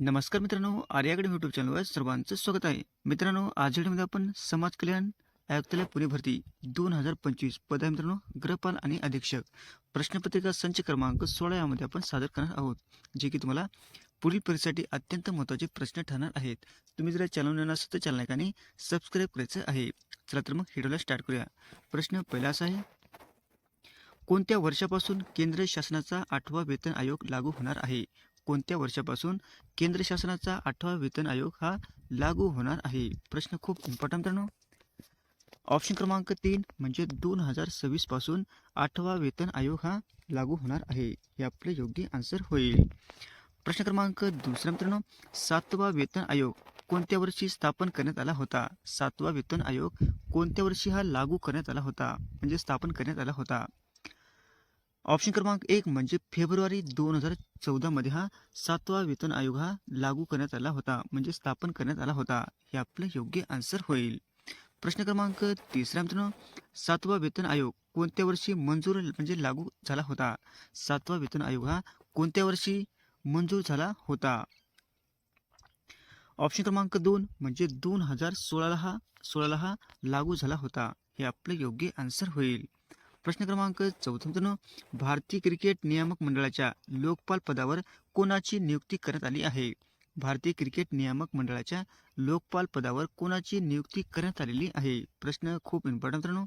नमस्कार मित्रांनो आर्याकडे यूट्यूब चॅनलवर सर्वांचं स्वागत आहे. मित्रांनो आज व्हिडिओमध्ये आपण समाज कल्याण आयुक्तालय पुणे भरती दोन हजार पंचवीस पद आहे मित्रांनो गृहपाल आणि अधीक्षक. प्रश्नपत्रिका संच क्रमांक सोळा यामध्ये आपण सादर करणार आहोत जे की तुम्हाला पुढील परीक्षेसाठी अत्यंत महत्त्वाचे प्रश्न ठरणार आहेत. तुम्ही जर चॅनल नवीन असेल तर चॅनल आणि सबस्क्राईब करायचं आहे. चला तर मग व्हिडिओला स्टार्ट करूया. प्रश्न पहिला असा आहे कोणत्या वर्षापासून केंद्र शासनाचा आठवा वेतन आयोग लागू होणार आहे? कोणत्या वर्षापासून केंद्र शासनाचा आठवा वेतन आयोग हा लागू होणार आहे? प्रश्न खूप इम्पॉर्टंट मित्रांनो. ऑप्शन क्रमांक तीन म्हणजे दोन हजार सव्वीसपासून आठवा वेतन आयोग हा लागू होणार आहे. हे आपले योग्य आन्सर होईल. प्रश्न क्रमांक दुसरा मित्रांनो सातवा वेतन आयोग कोणत्या वर्षी स्थापन करण्यात आला होता? सातवा वेतन आयोग कोणत्या वर्षी हा लागू करण्यात आला होता? म्हणजे स्थापन करण्यात आला होता. ऑप्शन क्रमांक एक म्हणजे फेब्रुवारी दोन हजार चौदामध्ये हा सातवा वेतन आयोग हा लागू करण्यात आला होता म्हणजे स्थापन करण्यात आला होता. हे आपलं योग्य आन्सर होईल. प्रश्न क्रमांक तिसरा मित्रांनो सातवा वेतन आयोग कोणत्या वर्षी मंजूर म्हणजे लागू झाला होता? सातवा वेतन आयोग हा कोणत्या वर्षी मंजूर झाला होता? ऑप्शन क्रमांक दोन म्हणजे दोन हजार सोळाला हा सोळाला हा लागू झाला होता. हे आपलं योग्य आन्सर होईल. प्रश्न क्रमांक चौथा भारतीय क्रिकेट नियामक मंडळाच्या लोकपाल पदावर कोणाची नियुक्ती करण्यात आली आहे? भारतीय क्रिकेट नियामक मंडळाच्या लोकपाल पदावर कोणाची नियुक्ती करण्यात आलेली आहे? प्रश्न खूप इम्पॉर्टंट मित्रांनो.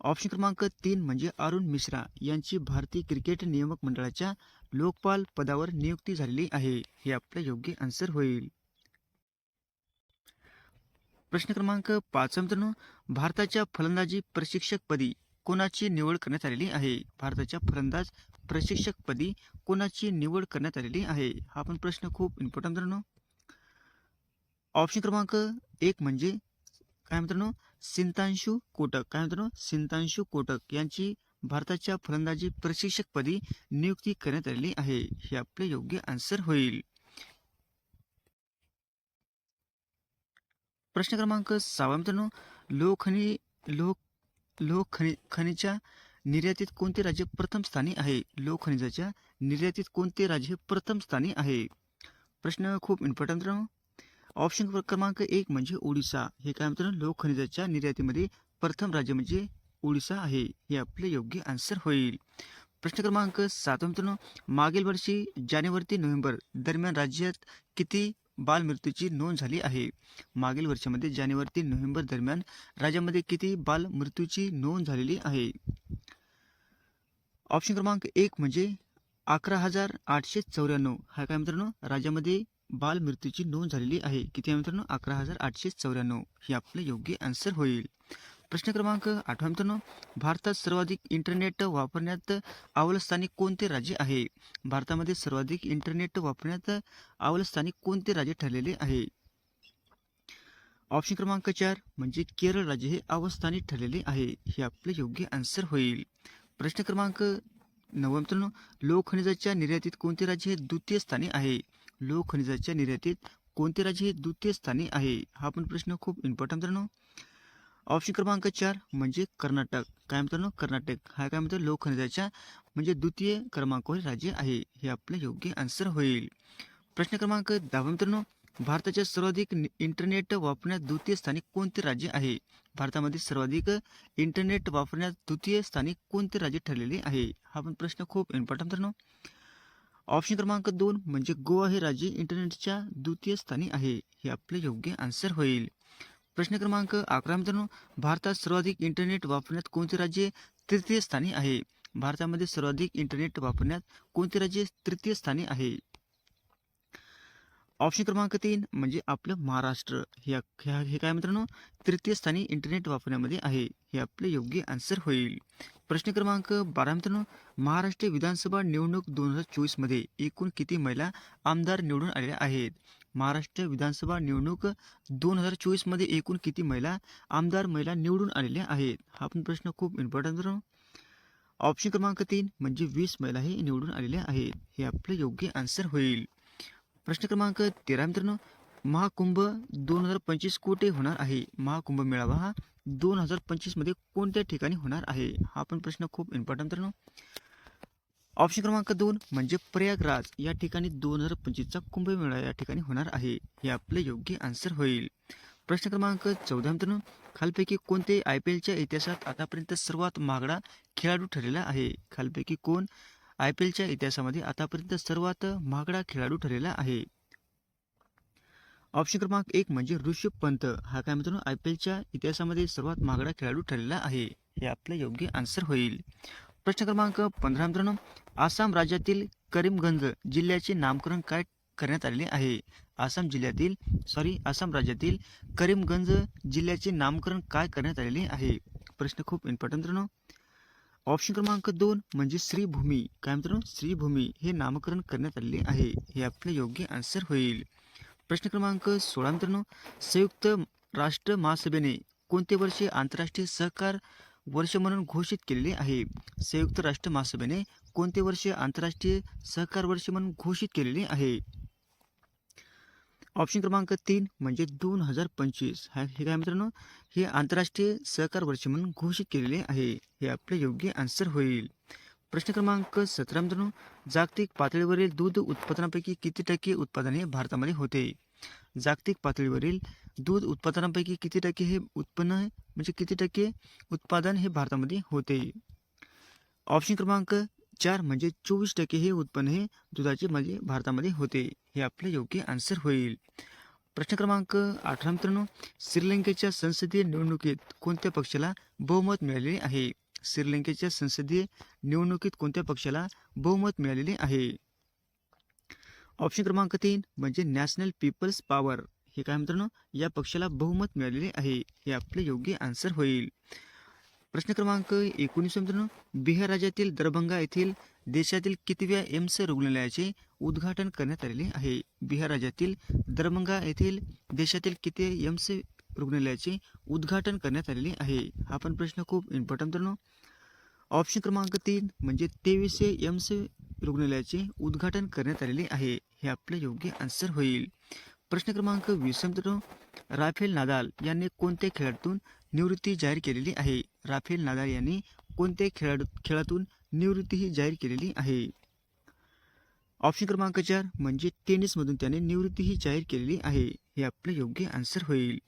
ऑप्शन क्रमांक तीन म्हणजे अरुण मिश्रा यांची भारतीय क्रिकेट नियामक मंडळाच्या लोकपाल पदावर नियुक्ती झालेली आहे. हे आपलं योग्य आन्सर होईल. प्रश्न क्रमांक पाच मित्रांनो भारताच्या फलंदाजी प्रशिक्षकपदी कोणाची निवड करण्यात आलेली आहे? भारताच्या फलंदाज प्रशिक्षकपदी कोणाची निवड करण्यात आलेली आहे? हा पण प्रश्न खूप इम्पॉर्टंट मित्रांनो. ऑप्शन क्रमांक एक म्हणजे काय मित्रांनो? सिंतांशू कोटक. काय मित्रांनो? सिंतांशू कोटक यांची भारताच्या फलंदाजी प्रशिक्षकपदी नियुक्ती करण्यात आलेली आहे. हे आपले योग्य आन्सर होईल. प्रश्न क्रमांक सहावा मित्रांनो. लोखनी लोक लोह खनि खनिच्या निर्यातीत कोणते राज्य प्रथम स्थानी आहे? लोह खनिजाच्या निर्यातीत कोणते राज्य प्रथम स्थानी आहे? प्रश्न खूप इम्पॉर्टंट मित्रांनो. ऑप्शन क्रमांक एक म्हणजे ओडिसा. हे काय मित्रांनो? लोह खनिजाच्या निर्यातीमध्ये प्रथम राज्य म्हणजे ओडिसा आहे. हे आपले योग्य आन्सर होईल. प्रश्न क्रमांक सात मित्रांनो. मागील वर्षी जानेवारी ते नोव्हेंबर दरम्यान राज्यात किती बालमृत्यूची नोंद झाली आहे. मागील वर्षामध्ये जानेवारी ते नोव्हेंबर दरम्यान राज्यामध्ये किती बालमृत्यूची नोंद झालेली आहे? ऑप्शन क्रमांक एक म्हणजे अकरा हजार आठशे चौऱ्याण्णव. हा काय मित्रांनो? राज्यामध्ये बालमृत्यूची नोंद झालेली आहे. किती आहे मित्रांनो? अकरा हजार आठशे चौऱ्याण्णव. हे आपलं योग्य आन्सर होईल. प्रश्न क्रमांक आठवा मित्रांनो भारतात सर्वाधिक इंटरनेट वापरण्यात अव्वलस्थानी कोणते राज्य आहे? भारतामध्ये सर्वाधिक इंटरनेट वापरण्यात अव्वलस्थानी कोणते राज्य ठरलेले आहे? ऑप्शन क्रमांक चार म्हणजे केरळ राज्य हे अवस्थानी ठरलेले आहे हे आपले योग्य आन्सर होईल. प्रश्न क्रमांक नववा मित्रांनो लोह खनिजाच्या निर्यातीत कोणते राज्य हे द्वितीय स्थानी आहे? लोह खनिजाच्या निर्यातीत कोणते राज्य हे द्वितीय स्थानी आहे? हा पण प्रश्न खूप इम्पॉर्टंट मित्रांनो. ऑप्शन क्रमांक चार म्हणजे कर्नाटक. काय मित्रांनो कर्नाटक. हा काय म्हणतो लोक खनिजाच्या म्हणजे द्वितीय क्रमांकावर राज्य आहे. हे आपलं योग्य आन्सर होईल. प्रश्न क्रमांक दहावा मित्रांनो भारताच्या सर्वाधिक इंटरनेट वापरण्यात द्वितीय स्थानी कोणते राज्य आहे? भारतामध्ये सर्वाधिक इंटरनेट वापरण्यात द्वितीय स्थानी कोणते राज्य ठरलेले आहे? हा पण प्रश्न खूप इम्पॉर्टंट मित्रांनो. ऑप्शन क्रमांक दोन म्हणजे गोवा हे राज्य इंटरनेटच्या द्वितीय स्थानी आहे. हे आपले योग्य आन्सर होईल. प्रश्न क्रमांक अकरा मित्रांनो भारतात सर्वाधिक इंटरनेट वापरण्यात कोणते राज्य तृतीय स्थानी आहे? भारतामध्ये सर्वाधिक इंटरनेट वापरण्यात कोणते राज्य तृतीय स्थानी आहे? ऑप्शन क्रमांक तीन म्हणजे आपलं महाराष्ट्र. हे हे काय मित्रांनो? तृतीय स्थानी इंटरनेट वापरण्यामध्ये आहे. हे आपले योग्य आन्सर होईल. प्रश्न क्रमांक बारा मित्रांनो महाराष्ट्र विधानसभा निवडणूक दोन हजार चोवीसमध्ये एकूण किती महिला आमदार निवडून आलेल्या आहेत? महाराष्ट्र विधानसभा निवडणूक दोन हजार चोवीसमध्ये एकूण किती महिला आमदार महिला निवडून आलेल्या आहेत? हा पण प्रश्न खूप इम्पॉर्टंट ऑप्शन क्रमांक तीन म्हणजे वीस महिला हे निवडून आलेल्या आहेत. हे आपलं योग्य आन्सर होईल. प्रश्न क्रमांक तेरा मित्रांनो महाकुंभ दोन हजार पंचवीस कोठे होणार आहे? महाकुंभ मेळावा हा दोन हजार पंचवीसमध्ये कोणत्या ठिकाणी होणार आहे? हा पण प्रश्न खूप इम्पॉर्टंट मित्रांनो. ऑप्शन क्रमांक दोन म्हणजे प्रयागराज. या ठिकाणी दोन हजार पंचवीसचा कुंभमेळा या ठिकाणी होणार आहे. हे आपलं योग्य आन्सर होईल. प्रश्न क्रमांक चौदा मित्रांनो खालपैकी कोणते आय पी एलच्या इतिहासात आतापर्यंत सर्वात महागडा खेळाडू ठरलेला आहे? खालपैकी कोण आय पी एलच्या इतिहासामध्ये आतापर्यंत सर्वात महागडा खेळाडू ठरलेला आहे? ऑप्शन क्रमांक एक म्हणजे ऋषभ पंत. हा काय मित्रांनो आय पी एलच्या इतिहासामध्ये सर्वात महागडा खेळाडू ठरलेला आहे. हे आपलं योग्य आन्सर होईल. प्रश्न क्रमांक पंधरा मित्रांनो आसाम राज्यातील करीमगंज जिल्ह्याचे नामकरण काय करण्यात आलेले आहे? आसाम जिल्ह्यातील सॉरी आसाम राज्यातील करीमगंज जिल्ह्याचे नामकरण काय करण्यात आलेले आहे? प्रश्न खूप इम्पॉर्टंट मित्रांनो. ऑप्शन क्रमांक दोन म्हणजे श्रीभूमी. काय मित्रांनो? श्रीभूमी हे नामकरण करण्यात आलेले आहे. हे आपले योग्य आन्सर होईल. प्रश्न क्रमांक सोळा मित्रांनो संयुक्त राष्ट्र महासभेने कोणते वर्षी आंतरराष्ट्रीय सहकार वर्ष म्हणून घोषित केलेले आहे. संयुक्त राष्ट्र महासभेने कोणते वर्ष आंतरराष्ट्रीय सहकार वर्ष म्हणून घोषित केलेले आहे? ऑप्शन क्रमांक तीन म्हणजे दोन हजार पंचवीस. हा हे काय मित्रांनो? हे आंतरराष्ट्रीय सहकार वर्ष म्हणून घोषित केलेले आहे. हे आपले योग्य आन्सर होईल. प्रश्न क्रमांक सतरा मित्रांनो. जागतिक पातळीवरील दूध उत्पादनापैकी किती टक्के उत्पादने भारतामध्ये होते? जागतिक पातळीवरील दूध उत्पादनापैकी किती टक्के हे उत्पन्न म्हणजे किती टक्के उत्पादन हे भारतामध्ये होते? ऑप्शन क्रमांक चार म्हणजे चोवीस टक्के हे उत्पन्न हे दुधाचे म्हणजे भारतामध्ये होते. हे आपले योग्य आन्सर होईल. प्रश्न क्रमांक अठरा मित्रांनो श्रीलंकेच्या संसदीय निवडणुकीत कोणत्या पक्षाला बहुमत मिळालेले आहे? श्रीलंकेच्या संसदीय निवडणुकीत कोणत्या पक्षाला बहुमत मिळालेले आहे? ऑप्शन क्रमांक तीन म्हणजे नॅशनल पीपल्स पॉवर हे काय मित्रांनो या पक्षाला बहुमत मिळालेले आहे हे आपले योग्य आन्सर होईल. प्रश्न क्रमांक एकोणीस मित्रांनो बिहार राज्यातील दरभंगा येथील देशातील कितव्या एम्स रुग्णालयाचे उद्घाटन करण्यात आलेले आहे. बिहार राज्यातील दरभंगा येथील देशातील किती एम्स रुग्णालयाचे उद्घाटन करण्यात आलेले आहे. हा पण प्रश्न खूप इम्पॉर्टंट मित्रांनो. ऑप्शन क्रमांक तीन म्हणजे तेवीसशे एम्स रुग्णालयाचे उद्घाटन करण्यात आलेले आहे. हे आपले योग्य आन्सर होईल. प्रश्न क्रमांक वीस मित्रांनो राफेल नादाल यांनी कोणत्या खेळातून निवृत्ती जाहीर केलेली आहे? राफेल नादाल यांनी कोणत्या खेळाडू खेळातून निवृत्ती ही जाहीर केलेली आहे? ऑप्शन क्रमांक चार म्हणजे टेनिसमधून त्याने निवृत्ती ही जाहीर केलेली आहे. हे आपले योग्य आन्सर होईल.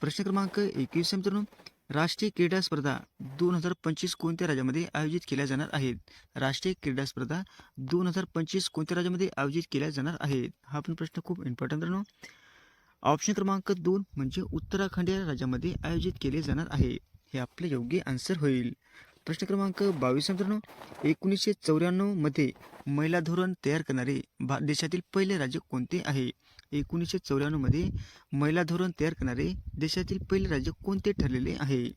प्रश्न क्रमांक एकवीस मित्रांनो राष्ट्रीय क्रीडा स्पर्धा दोन हजार पंचवीस कोणत्या राज्यामध्ये आयोजित केल्या जाणार आहेत? राष्ट्रीय क्रीडा स्पर्धा दोन हजार पंचवीस कोणत्या राज्यामध्ये आयोजित केल्या जाणार आहेत? हा पण प्रश्न खूप इम्पॉर्टंट राहणो ऑप्शन क्रमांक दोन म्हणजे उत्तराखंड या राज्यामध्ये आयोजित केले जाणार आहे. हे आपले योग्य आन्सर होईल. प्रश्न क्रमांक बावीस मित्रांनो. एकोणीसशे चौऱ्याण्णवमध्ये महिला धोरण तयार करणारे भा देशातील पहिले राज्य कोणते आहे? एकोणीसशे चौऱ्याण्णवमध्ये महिला धोरण तयार करणारे देशातील पहिले राज्य कोणते ठरलेले आहे?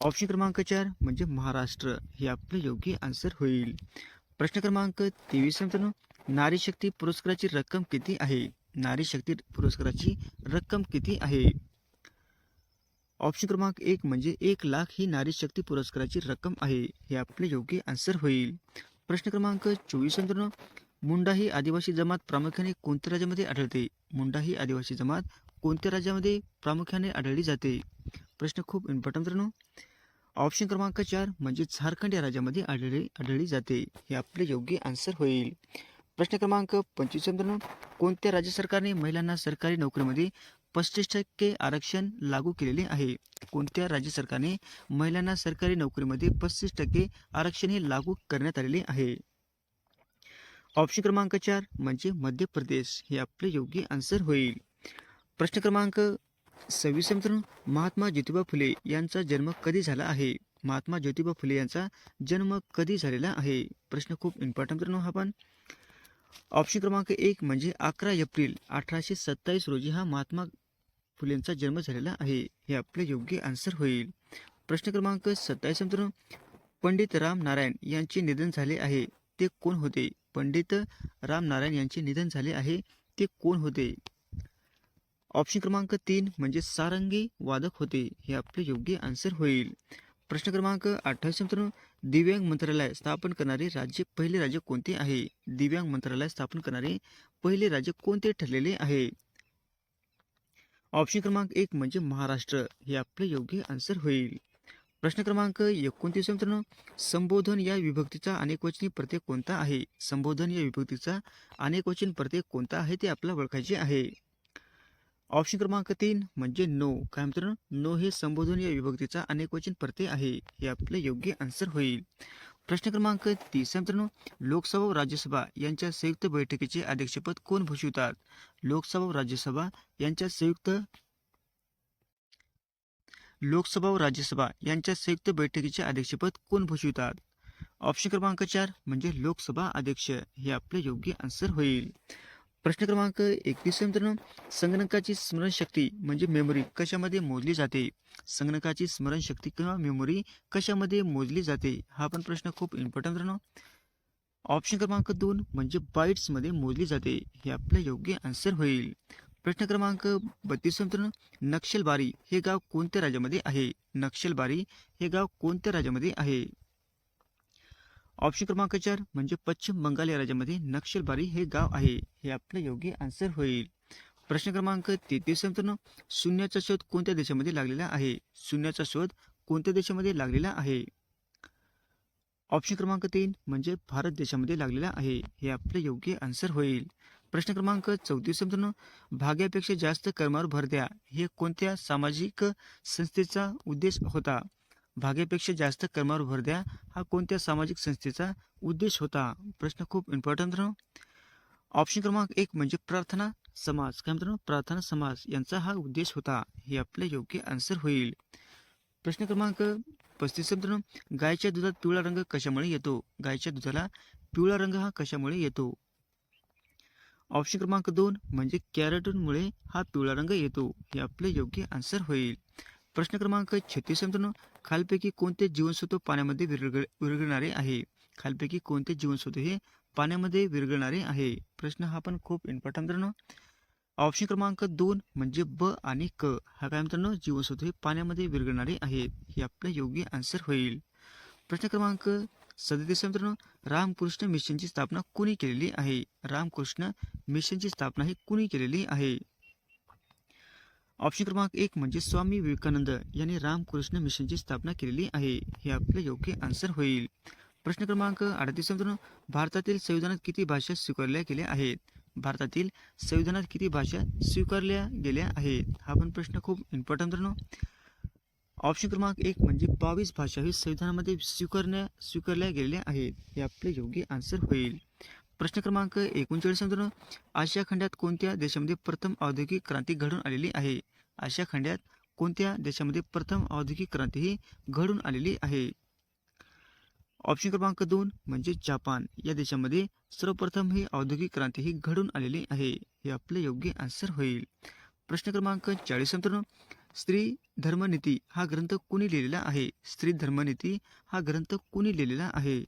ऑप्शन क्रमांक चार म्हणजे महाराष्ट्र. हे आपले योग्य आन्सर होईल. प्रश्न क्रमांक तेवीस मित्रांनो नारी शक्ती पुरस्काराची रक्कम किती आहे? नारी शक्ती पुरस्काराची रक्कम किती आहे? ऑप्शन क्रमांक एक म्हणजे एक लाख ही नारी शक्ती पुरस्काराची रक्कम आहे. हे आपले योग्य आन्सर होईल. प्रश्न क्रमांक चोवीस मित्रांनो मुंडा ही आदिवासी जमात प्रामुख्याने कोणत्या राज्यामध्ये आढळते? मुंडा ही आदिवासी जमात कोणत्या राज्यामध्ये प्रामुख्याने आढळली जाते? प्रश्न खूप इम्पॉर्टंट मित्रांनो. ऑप्शन क्रमांक चार म्हणजे झारखंड या राज्यामध्ये आढळली आढळली जाते. हे आपले योग्य आन्सर होईल. प्रश्न क्रमांक पंचवीस मित्रांनो. कोणत्या राज्य सरकारने महिलांना सरकारी नोकरीमध्ये पस्तीस टक्के आरक्षण लागू केलेले आहे? कोणत्या राज्य सरकारने महिलांना सरकारी नोकरीमध्ये पस्तीस टक्के आरक्षण हे लागू करण्यात आलेले आहे? ऑप्शन क्रमांक चार म्हणजे मध्य प्रदेश हे आपले योग्य आन्सर होईल. प्रश्न क्रमांक सव्वीस मित्रांनो. महात्मा ज्योतिबा फुले यांचा जन्म कधी झाला आहे? महात्मा ज्योतिबा फुले यांचा जन्म कधी झालेला आहे? प्रश्न खूप इम्पॉर्टंट मित्रांनो हा पण. ऑप्शन क्रमांक एक म्हणजे अकरा एप्रिल अठराशे सत्तावीस रोजी हा महात्मा फुलेंचा जन्म झालेला आहे. हे आपले योग्य आन्सर होईल. प्रश्न क्रमांक सत्तावीस मित्रांनो. पंडित राम नारायण यांचे निधन झाले आहे. ते कोण होते? पंडित रामनारायण यांचे निधन झाले आहे. ते कोण होते? ऑप्शन क्रमांक तीन म्हणजे सारंगी वादक होते. हे आपले योग्य आन्सर होईल. प्रश्न क्रमांक अठ्ठावीस मित्रांनो दिव्यांग मंत्रालय स्थापन करणारे राज्य पहिले राज्य कोणते आहे? दिव्यांग मंत्रालय स्थापन करणारे पहिले राज्य कोणते ठरलेले आहे? ऑप्शन क्रमांक एक म्हणजे महाराष्ट्र. हे आपले योग्य आन्सर होईल. प्रश्न क्रमांक एकोणतीस मित्रांनो संबोधन या विभक्तीचा अनेकवचनी प्रत्यय कोणता आहे? संबोधन या विभक्तीचा अनेकवचन प्रत्यय कोणता आहे ते आपल्याला ओळखायचे आहे. ऑप्शन क्रमांक तीन म्हणजे नो काय मित्रांनो नो? हे संबोधन या विभक्तीचा अनेकवचन प्रत्यय आहे हे आपलं योग्य आन्सर होईल. प्रश्न क्रमांक तीस मित्रांनो लोकसभा व राज्यसभा यांच्या संयुक्त बैठकीचे अध्यक्षपद कोण भूषवितात? लोकसभा व राज्यसभा यांच्या संयुक्त लोकसभा व राज्यसभा यांच्या संयुक्त बैठकीचे अध्यक्षपद कोण भूषवितात? ऑप्शन क्रमांक चार म्हणजे लोकसभा अध्यक्ष हे आपले योग्य आन्सर होईल. प्रश्न क्रमांक एकवीस मित्रांनो. संगणकाची स्मरणशक्ती म्हणजे मेमरी कशामध्ये मोजली जाते? संगणकाची स्मरणशक्ती किंवा मेमरी कशामध्ये मोजली जाते? हा पण प्रश्न खूप इम्पॉर्टंट मित्रांनो. ऑप्शन क्रमांक दोन म्हणजे बाईट्समध्ये मोजली जाते हे आपलं योग्य आन्सर होईल. प्रश्न क्रमांक बत्तीस मित्रांनो नक्षलबारी हे गाव कोणत्या राज्यामध्ये आहे? नक्षलबारी हे गाव कोणत्या राज्यामध्ये आहे? ऑप्शन क्रमांक चार म्हणजे पश्चिम बंगाल या राज्यामध्ये नक्षलबारी हे गाव आहे हे आपलं योग्य आन्सर होईल. प्रश्न क्रमांक तेहतीस मित्रांनो शून्याचा शोध कोणत्या देशामध्ये लागलेला आहे? शून्याचा शोध कोणत्या देशामध्ये लागलेला आहे? ऑप्शन क्रमांक तीन म्हणजे भारत देशामध्ये लागलेला आहे हे आपलं योग्य आन्सर होईल. प्रश्न क्रमांक चौतीस मित्रांनो भाग्यापेक्षा जास्त कर्मावर भर द्या. हे कोणत्या सामाजिक संस्थेचा उद्देश होता? भाग्यापेक्षा जास्त कर्मावर भर द्या. हा कोणत्या सामाजिक संस्थेचा उद्देश होता? प्रश्न खूप इम्पॉर्टंट मित्रांनो. ऑप्शन क्रमांक एक म्हणजे प्रार्थना समाज काय मित्रांनो? प्रार्थना समाज यांचा हा उद्देश होता. हे आपले योग्य आन्सर होईल. प्रश्न क्रमांक पस्तीस मित्रांनो गायच्या दुधात पिवळा रंग कशामुळे येतो? गायच्या दुधाला पिवळा रंग हा कशामुळे येतो? ऑप्शन क्रमांक दोन म्हणजे कॅरेटूनमुळे हा पिवळा रंग येतो. हे आपले योग्य आन्सर होईल. प्रश्न क्रमांक छत्तीस मित्रांनो खालपैकी कोणते जीवनसत्व पाण्यामध्ये विरघळ विरघळणारे आहे? खालपैकी कोणते जीवनसत्व हे पाण्यामध्ये विरघळणारे आहे? प्रश्न हा पण खूप इम्पॉर्टंट मित्रांनो. ऑप्शन क्रमांक दोन म्हणजे ब आणि क. हा काय मित्रांनो? जीवनसत्व हे पाण्यामध्ये विरघळणारे आहेत हे आपलं योग्य आन्सर होईल. प्रश्न क्रमांक सदतीस मित्रांनो रामकृष्ण मिशनची स्थापना कुणी केलेली आहे? रामकृष्ण मिशनची स्थापना ही कुणी केलेली आहे? ऑप्शन क्रमांक एक म्हणजे स्वामी विवेकानंद यांनी रामकृष्ण मिशनची स्थापना केलेली आहे. हे आपलं योग्य आन्सर होईल. प्रश्न क्रमांक अडतीस मित्रांनो भारतातील संविधानात किती भाषा स्वीकारल्या गेल्या आहेत? भारतातील संविधानात किती भाषा स्वीकारल्या गेल्या आहेत? हा पण प्रश्न खूप इम्पॉर्टंट मित्रांनो. ऑप्शन क्रमांक एक म्हणजे बावीस भाषा ही संविधानामध्ये स्वीकारण्या स्वीकारल्या गेलेल्या आहेत. हे आपले योग्य आन्सर होईल. प्रश्न क्रमांक एकोणचाळीस मित्रांनो आशिया खंडात कोणत्या देशामध्ये प्रथम औद्योगिक क्रांती घडून आलेली आहे? आशिया खंडात कोणत्या देशामध्ये प्रथम औद्योगिक क्रांती ही घडून आलेली आहे? ऑप्शन क्रमांक दोन म्हणजे जपान. या देशामध्ये सर्वप्रथम ही औद्योगिक क्रांती ही घडून आलेली आहे. हे आपले योग्य आन्सर होईल. प्रश्न क्रमांक चाळीस मित्रांनो स्त्री धर्मनीती हा ग्रंथ कुणी लिहिलेला आहे? स्त्री धर्मनीती हा ग्रंथ कुणी लिहिलेला आहे?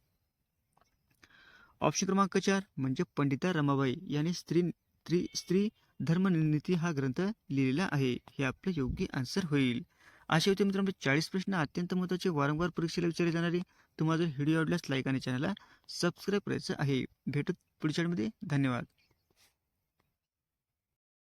ऑप्शन क्रमांक चार म्हणजे पंडिता रमाबाई यांनी स्त्री स्त्री स्त्री धर्मनीती हा ग्रंथ लिहिलेला आहे. हे आपले योग्य आन्सर होईल. असे होते मित्रांनो चाळीस प्रश्न अत्यंत महत्त्वाचे. वारंवार परीक्षेला विचारले जाणारे तुम्हाला जर व्हिडिओ आवडल्यास लाईक आणि चॅनलला सबस्क्राईब करायचं आहे. भेटत पुढच्या धन्यवाद.